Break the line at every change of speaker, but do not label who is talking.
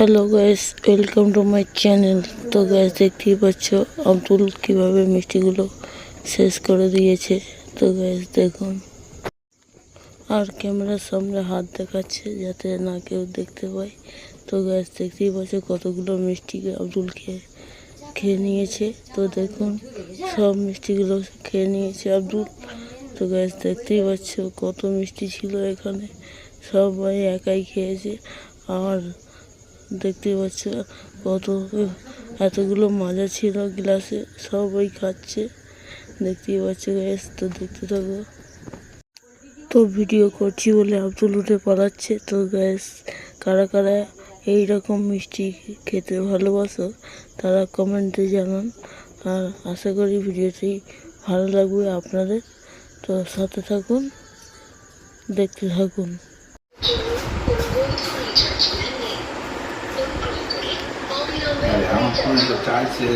Hello guys welcome to my channel তো guys দেখতেই পাচ্ছ, আব্দুল কীভাবে মিষ্টিগুলো শেষ করে দিয়েছে। তো গাইস দেখুন। আর ক্যামেরার সামনে হাত দেখাচ্ছে যাতে না কেউ দেখতে পায়। তো গাইস দেখতেই পাচ্ছ কতগুলো মিষ্টি আব্দুল খেয়ে খেয়ে নিয়েছে। তো, দেখুন, সব মিষ্টিগুলো খেয়ে নিয়েছে আব্দুল। তো গাইস দেখতেই পাচ্ছ কত মিষ্টি ছিল এখানে। সবাই একাই খেয়েছে। আর দেখতেই পাচ্ছ কত, এতগুলো মাজা ছিল গ্লাসে, সবাই খাচ্ছে। দেখতেই পাচ্ছ গ্যাস তো দেখতে থাকো। তো ভিডিও করছি বলে আব্দুল উঠে পালাচ্ছে। তো গ্যাস কারা কারা এই রকম মিষ্টি খেতে ভালোবাসো, তারা কমেন্টে জানান। আর আশা করি ভিডিওটি ভালো লাগবে আপনাদের। তো সাথে থাকুন, দেখতে থাকুন।
诶然后后面再加一些